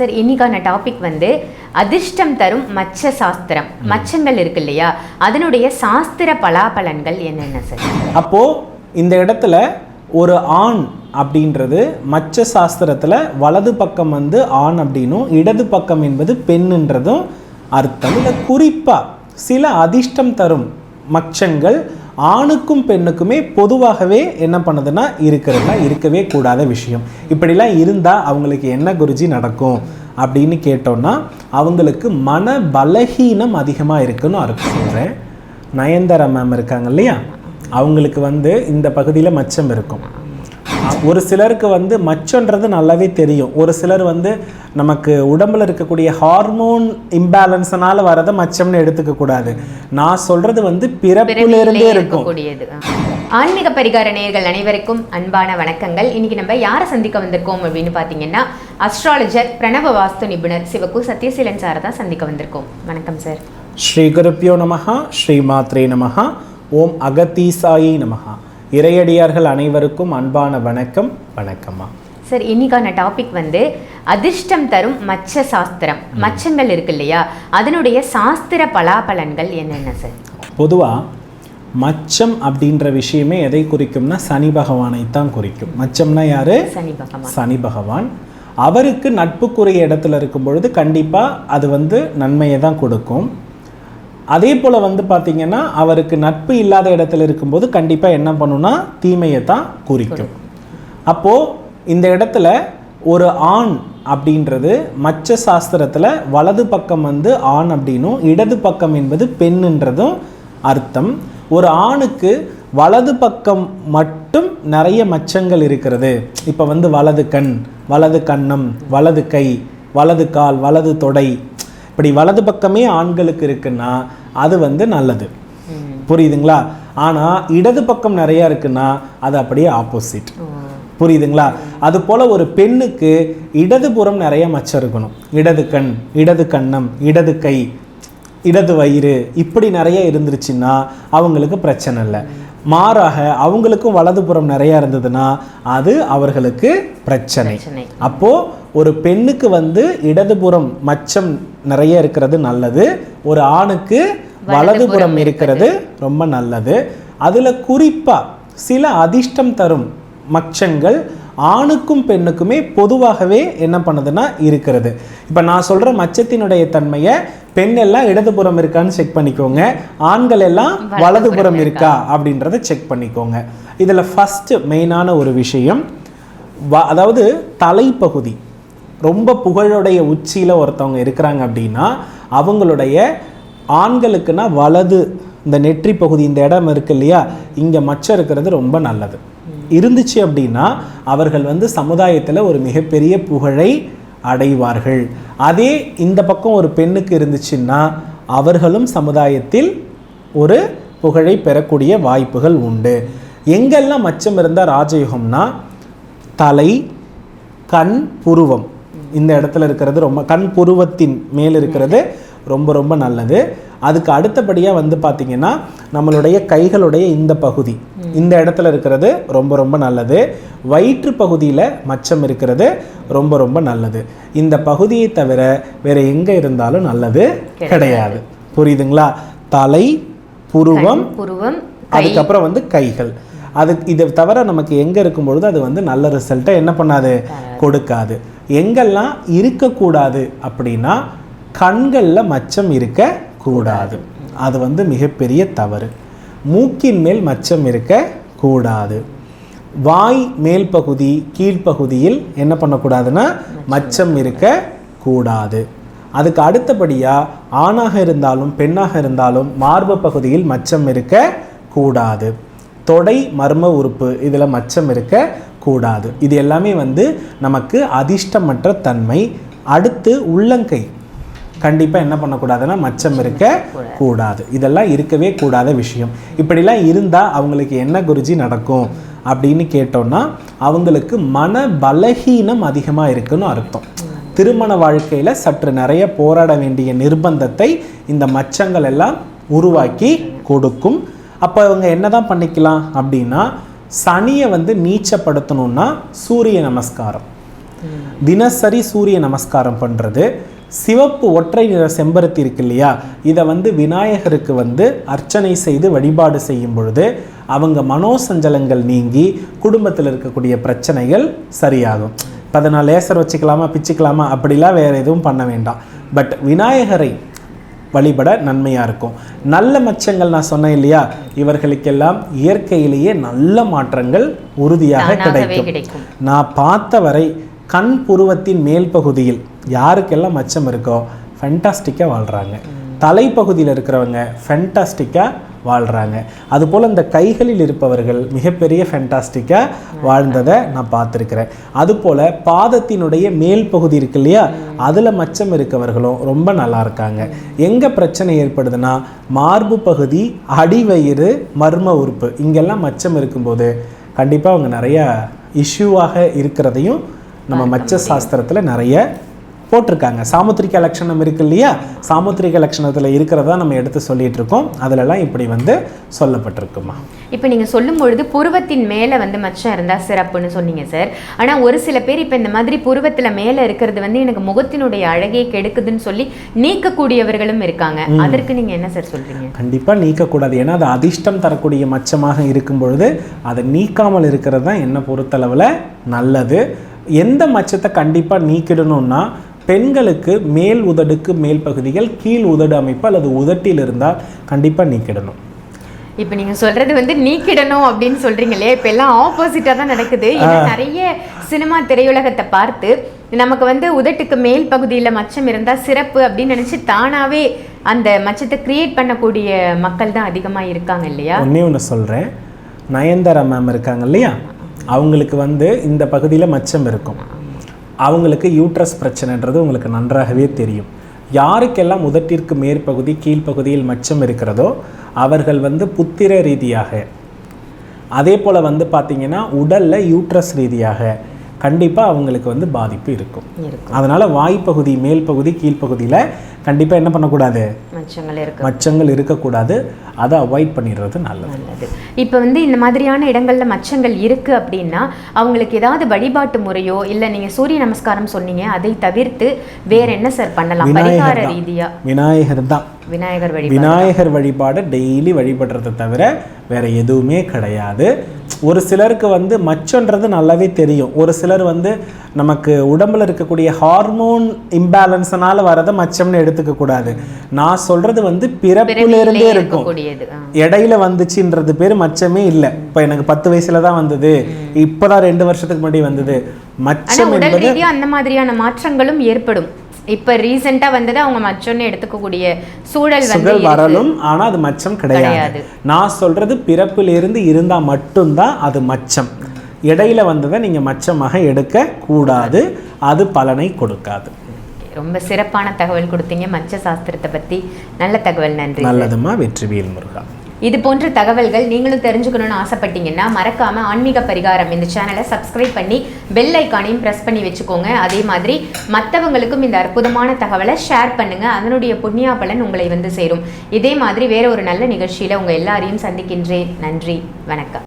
Sir இன்னைக்கான topic வந்து அதிர்ஷ்டம் தரும் மச்ச சாஸ்திரம். மச்சங்கள் இருக்கு இல்லையா? அதனுடைய சாஸ்திர பலாபலன்கள் என்னென்ன சார் அப்போ இந்த இடத்துல ஒரு ஆண் அப்படின்றது மச்ச சாஸ்திரத்துல வலது பக்கம் வந்து ஆண் அப்படின்னும் இடது பக்கம் என்பது பெண்ணுன்றதும் அர்த்தம். இல்லை குறிப்பா சில அதிர்ஷ்டம் தரும் மச்சங்கள் ஆணுக்கும் பெண்ணுக்குமே பொதுவாகவே என்ன பண்ணுதுன்னா இருக்கிறதுனா இருக்கவே கூடாத விஷயம். இப்படிலாம் இருந்தால் அவங்களுக்கு என்ன குருஜி நடக்கும் அப்படின்னு கேட்டோம்னா அவங்களுக்கு மன பலகீனம் அதிகமாக இருக்குன்னு அர்த்தம் சொல்கிறேன் நயன்தாரா மேம் இருக்காங்க இல்லையா? அவங்களுக்கு வந்து இந்த பகுதியில் மச்சம் இருக்கும். ஒரு சிலருக்கு வந்து மச்சன்றது நல்லாவே தெரியும். ஒரு சிலர் வந்து நமக்கு உடம்புல இருக்கக்கூடிய ஹார்மோன் இம்பேலன்ஸ்னால வரதை மச்சம்னு எடுத்துக்க கூடாது. நான் சொல்றது வந்து பிறப்புல இருந்தே பிறவியிலே இருக்கும் ஆன்மீக பரிகார நேயர்கள் அனைவருக்கும் அன்பான வணக்கங்கள். இன்னைக்கு நம்ம யாரை சந்திக்க வந்திருக்கோம் அப்படின்னு பார்த்தீங்கன்னா அஸ்ட்ராலஜர் பிரணவ வாஸ்து நிபுணர் சிவகு சத்யசீலன் சாரை தான் சந்திக்க வந்திருக்கோம். வணக்கம் சார் ஸ்ரீ குருப்பியோ நமஹா ஸ்ரீ மாத்ரே நமஹா ஓம் அகத்தீசாயை நமஹா. இறையடியார்கள் அனைவருக்கும் அன்பான வணக்கம். வணக்கம்மா. சார் இன்னைக்கான டாபிக் வந்து அதிர்ஷ்டம் தரும் மச்ச சாஸ்திரம். மச்சங்கள் இருக்கு இல்லையா? அதனுடைய சாஸ்திர பலாபலன்கள் என்னென்ன சார்? பொதுவாக மச்சம் அப்படின்ற விஷயமே எதை குறிக்கும்னா சனி பகவானை தான் குறிக்கும். மச்சம்னா யாரு? சனி பகவான். சனி பகவான். அவருக்கு நட்புக்குரிய இடத்துல இருக்கும் பொழுது கண்டிப்பாக அது வந்து நன்மையை தான் கொடுக்கும். அதே போல் வந்து பார்த்தீங்கன்னா அவருக்கு நட்பு இல்லாத இடத்துல இருக்கும்போது கண்டிப்பாக என்ன பண்ணுன்னா தீமையை தான் குறிக்கும். அப்போது இந்த இடத்துல ஒரு ஆண் அப்படின்றது மச்ச சாஸ்திரத்தில் வலது பக்கம் வந்து ஆண் அப்படின்னும் இடது பக்கம் என்பது பெண்ணுன்றதும் அர்த்தம். ஒரு ஆணுக்கு வலது பக்கம் மட்டும் நிறைய மச்சங்கள் இருக்கிறது. இப்போ வந்து வலது கண் வலது கன்னம் வலது கை வலது கால் வலது தொடை. இப்படி வலது பக்கமே ஆண்களுக்கு இருக்குன்னா அது வந்து நல்லது. புரியுதுங்களா? ஆனால் இடது பக்கம் நிறையா இருக்குன்னா அது அப்படியே ஆப்போசிட். புரியுதுங்களா? அது போல ஒரு பெண்ணுக்கு இடதுபுறம் நிறைய மச்சம் இருக்கணும். இடது கண் இடது கன்னம் இடது கை இடது வயிறு இப்படி நிறைய இருந்துருச்சுன்னா அவங்களுக்கு பிரச்சனை இல்லை. மாறாக அவங்களுக்கும் வலதுபுறம் நிறைய இருந்ததுன்னா அது அவர்களுக்கு பிரச்சனை. பிரச்சனை. அப்போ ஒரு பெண்ணுக்கு வந்து இடதுபுறம் மச்சம் நிறைய இருக்கிறது நல்லது. ஒரு ஆணுக்கு வலதுபுறம் இருக்கிறது. ரொம்ப நல்லது. அதுல குறிப்பா சில அதிர்ஷ்டம் தரும் மச்சங்கள் ஆணுக்கும் பெண்ணுக்குமே பொதுவாகவே என்ன பண்ணுதுன்னா இருக்கிறது. இப்போ நான் சொல்ற மச்சத்தினுடைய தன்மையை பெண் எல்லாம் இடதுபுறம் இருக்கான்னு செக் பண்ணிக்கோங்க. ஆண்கள் எல்லாம் வலதுபுறம் இருக்கா? அப்படின்றத செக் பண்ணிக்கோங்க. இதுல ஃபர்ஸ்ட் மெயினான ஒரு விஷயம் வ- அதாவது தலைப்பகுதி. ரொம்ப புகழுடைய உச்சியில் ஒருத்தவங்க இருக்கிறாங்க அப்படின்னா அவங்களுடைய ஆண்களுக்குன்னா வலது இந்த நெற்றி பகுதி இந்த இடம் இருக்கு இல்லையா? இங்கே மச்சம் இருக்கிறது ரொம்ப நல்லது. இருந்துச்சு அப்படின்னா அவர்கள் வந்து சமுதாயத்தில் ஒரு மிகப்பெரிய புகழை அடைவார்கள். அதே இந்த பக்கம் ஒரு பெண்ணுக்கு இருந்துச்சுன்னா அவர்களும் சமுதாயத்தில் ஒரு புகழை பெறக்கூடிய வாய்ப்புகள் உண்டு. எங்கெல்லாம் மச்சம் இருந்தால் ராஜயுகம்னா தலை கண் புருவம். இந்த இடத்துல இருக்கிறது ரொம்ப கண் புருவத்தின் மேல் இருக்கிறது. ரொம்ப ரொம்ப நல்லது. அதுக்கு அடுத்தபடியாக வந்து பார்த்தீங்கன்னா நம்மளுடைய கைகளுடைய இந்த பகுதி இந்த இடத்துல இருக்கிறது ரொம்ப ரொம்ப நல்லது. வயிற்று பகுதியில் மச்சம் இருக்கிறது ரொம்ப ரொம்ப நல்லது. இந்த பகுதியை தவிர வேற எங்கே இருந்தாலும் நல்லது கிடையாது. புரியுதுங்களா? தலை புருவம் புருவம் அதுக்கப்புறம் வந்து கைகள். அது இதை தவிர நமக்கு எங்க இருக்கும் பொழுது அது வந்து நல்ல ரிசல்ட்டை என்ன பண்ணாது? கொடுக்காது. எங்கெல்லாம் இருக்கக்கூடாது அப்படின்னா கண்களில் மச்சம் இருக்க கூடாது. அது வந்து மிகப்பெரிய தவறு. மூக்கின் மேல் மச்சம் இருக்க கூடாது. வாய் மேல் பகுதி கீழ்ப்பகுதியில் என்ன பண்ணக்கூடாதுன்னா மச்சம் இருக்க கூடாது. அதுக்கு அடுத்தபடியாக ஆணாக இருந்தாலும் பெண்ணாக இருந்தாலும் மார்பு பகுதியில் மச்சம் இருக்க கூடாது. தொடை மர்ம உறுப்பு இதில் மச்சம் இருக்க கூடாது. இது எல்லாமே வந்து நமக்கு அதிர்ஷ்டமற்ற தன்மை. அடுத்து உள்ளங்கை. கண்டிப்பாக என்ன பண்ணக்கூடாதுன்னா மச்சம் இருக்க கூடாது. இதெல்லாம் இருக்கவே கூடாத விஷயம். இப்படிலாம் இருந்தால் அவங்களுக்கு என்ன குருஜி நடக்கும் அப்படின்னு கேட்டோம்னா அவங்களுக்கு மன பலகீனம் அதிகமாக இருக்குன்னு அர்த்தம். திருமண வாழ்க்கையில் சற்று நிறைய போராட வேண்டிய நிர்பந்தத்தை இந்த மச்சங்கள் எல்லாம் உருவாக்கி கொடுக்கும். அப்போ அவங்க என்னதான் பண்ணிக்கலாம் அப்படின்னா சனியை வந்து நீச்சப்படுத்தணும்னா சூரிய நமஸ்காரம். தினசரி சூரிய நமஸ்காரம் பண்ணுறது சிவப்பு ஒற்றை நிற செம்பருத்தி இருக்கு இல்லையா? இதை வந்து விநாயகருக்கு வந்து அர்ச்சனை செய்து வழிபாடு செய்யும் பொழுது அவங்க மனோசஞ்சலங்கள் நீங்கி குடும்பத்தில் இருக்கக்கூடிய பிரச்சனைகள் சரியாகும். இப்போ அதை நான் லேசர் வச்சுக்கலாமா பிச்சுக்கலாமா? அப்படிலாம் வேறு எதுவும் பண்ண வேண்டாம். பட் விநாயகரை வழிபட நன்மையாக இருக்கும். நல்ல மச்சங்கள் நான் சொன்னேன் இல்லையா? இவர்களுக்கெல்லாம் இயற்கையிலேயே நல்ல மாற்றங்கள் உறுதியாக கிடைக்கும். நான் பார்த்த வரை கண் புருவத்தின் மேல் பகுதியில் யாருக்கெல்லாம் மச்சம் இருக்கோ ஃபென்டாஸ்டிக்காக வாழ்கிறாங்க தலைப்பகுதியில் இருக்கிறவங்க ஃபென்டாஸ்டிக்காக வாழ்கிறாங்க அதுபோல் இந்த கைகளில் இருப்பவர்கள் மிகப்பெரிய ஃபென்டாஸ்டிக்காக வாழ்ந்ததை நான் பார்த்துருக்குறேன். அதுபோல் பாதத்தினுடைய மேல் பகுதி இருக்கு இல்லையா அதில் மச்சம் இருக்கவர்களும் ரொம்ப நல்லா இருக்காங்க. எங்கே பிரச்சனை ஏற்படுதுன்னா மார்பு பகுதி அடிவயிறு மர்ம உறுப்பு இங்கெல்லாம் மச்சம் இருக்கும்போது கண்டிப்பாக அவங்க நிறையா இஷ்யூவாக இருக்கிறதையும் நம்ம மச்ச சாஸ்திரத்தில் நிறைய போட்டிருக்காங்க. சாமுத்திரிக லட்சணம் இருக்கு இல்லையா? சாமுத்திரிக லட்சணத்தில் இருக்கிறதா நம்ம எடுத்து சொல்லிட்டு இருக்கோம். அதிலெல்லாம் இப்படி வந்து சொல்லப்பட்டிருக்குமா? இப்போ நீங்கள் சொல்லும் பொழுது புருவத்தின் மேலே வந்து மச்சம் இருந்தால் சிறப்புன்னு சொன்னீங்க சார் ஆனால் ஒரு சில பேர் இப்போ இந்த மாதிரி புருவத்தில் மேலே இருக்கிறது வந்து எனக்கு முகத்தினுடைய அழகே கெடுக்குதுன்னு சொல்லி நீக்கக்கூடியவர்களும் இருக்காங்க. அதற்கு நீங்கள் என்ன சார் சொல்றீங்க? கண்டிப்பாக நீக்கக்கூடாது. ஏன்னா அது அதிர்ஷ்டம் தரக்கூடிய மச்சமாக இருக்கும் பொழுது அதை நீக்காமல் இருக்கிறது தான் என்னை பொறுத்தளவில் நல்லது. எந்த மச்சத்தை கண்டிப்பாக நீக்கிடணும்னா பெண்களுக்கு மேல் உதடுக்கு மேல் பகுதிகள் கீழ் உதடு அமைப்பு அல்லது உதட்டில் இருந்தால் கண்டிப்பாக நீக்கிடணும். இப்போ நீங்க சொல்றது வந்து நீக்கிடணும் அப்படின்னு சொல்றீங்க இல்லையா இப்போ எல்லாம் ஆப்போசிட்டா தான் நடக்குது. ஏன்னா நிறைய சினிமா திரையுலகத்தை பார்த்து நமக்கு வந்து உதட்டுக்கு மேல் பகுதியில் மச்சம் இருந்தா சிறப்பு அப்படின்னு நினைச்சு தானாவே அந்த மச்சத்தை கிரியேட் பண்ணக்கூடிய மக்கள் தான் அதிகமா இருக்காங்க இல்லையா? ஒன்றே ஒன்று சொல்கிறேன் நயன்தாரா மேம் இருக்காங்க இல்லையா? அவங்களுக்கு வந்து இந்த பகுதியில் மச்சம் இருக்கும். அவங்களுக்கு யூட்ரஸ் பிரச்சனைன்றது உங்களுக்கு நன்றாகவே தெரியும். யாருக்கெல்லாம் உதட்டிற்கு மேற்பகுதி கீழ்ப்பகுதியில் மச்சம் இருக்கிறதோ அவர்கள் வந்து புத்திர ரீதியாக அதே போல் வந்து பார்த்தீங்கன்னா உடலில் யூட்ரஸ் ரீதியாக கண்டிப்பாக அவங்களுக்கு வந்து பாதிப்பு இருக்கும். இருக்கும். அதனால் வாய்ப்பகுதி மேல் பகுதி கீழ்ப்பகுதியில் கண்டிப்பாக என்ன பண்ணக்கூடாது? மச்சங்கள் இருக்கு மச்சங்கள் இருக்கக்கூடாது. அதை அவாய்ட் பண்ணிடுறது நல்லது. நல்லது. இப்போ வந்து இந்த மாதிரியான இடங்கள்ல மச்சங்கள் இருக்கு அப்படின்னா அவங்களுக்கு ஏதாவது வழிபாட்டு முறையோ இல்ல நீங்க சூரிய நமஸ்காரம் சொன்னீங்க அதை தவிர்த்து வேற என்ன சார் பண்ணலாம்? பரிகார தான். ரீதியா? விநாயகர் தான். விநாயகர் வழிபாடு விநாயகர் வழிபாடு டெய்லி வழிபடுறதை தவிர வேற எதுவுமே கிடையாது. ஒரு சிலருக்கு வந்து மச்சன்றது நல்லாவே தெரியும். ஒரு சிலர் வந்து நமக்கு உடம்புல இருக்கக்கூடிய ஹார்மோன் இம்பேலன்ஸ்னால வரதை மச்சம்னு எடுத்துக்க கூடாது. நான் சொல்றது வந்து பிறப்புல இருந்தே பிறவியிலே இருக்கும். இடையில வந்துச்சுன்றது பேர் மச்சமே இல்லை. இப்போ எனக்கு பத்து வயசுல தான் வந்தது. இப்போதான் ரெண்டு வருஷத்துக்கு முன்னாடி வந்தது. மச்சம் என்பது அந்த மாதிரியான மாற்றங்களும் ஏற்படும். இப்ப ரீசெண்டா வந்தது அவங்க மச்சம்னு எடுத்துக்கக்கூடிய சூழல் வந்து. வரலும் ஆனா அது மச்சம் கிடையாது. கிடையாது. சொல்றது பிறப்பிலிருந்து இருந்தா மட்டும்தான் அது மச்சம். இடையில வந்ததை நீங்க மச்சமாக எடுக்க கூடாது. அது பலனை கொடுக்காது. ரொம்ப சிறப்பான தகவல் கொடுத்தீங்க. மச்ச சாஸ்திரத்தை பத்தி நல்ல தகவல் நன்றி. நல்லதுமா வெற்றிவேல் முருகா. இது போன்ற தகவல்கள் நீங்களும் தெரிஞ்சுக்கணும்னு ஆசைப்பட்டீங்கன்னா மறக்காம ஆன்மீக பரிகாரம் இந்த சேனலை சப்ஸ்கிரைப் பண்ணி பெல் ஐக்கானையும் ப்ரெஸ் பண்ணி வச்சுக்கோங்க. அதே மாதிரி மற்றவங்களுக்கும் இந்த அற்புதமான தகவலை ஷேர் பண்ணுங்க. அதனுடைய புண்ணியா பலன் உங்களை வந்து சேரும். இதே மாதிரி வேற ஒரு நல்ல நிகழ்ச்சியில உங்க எல்லாரையும் சந்திக்கின்றேன். நன்றி. வணக்கம்.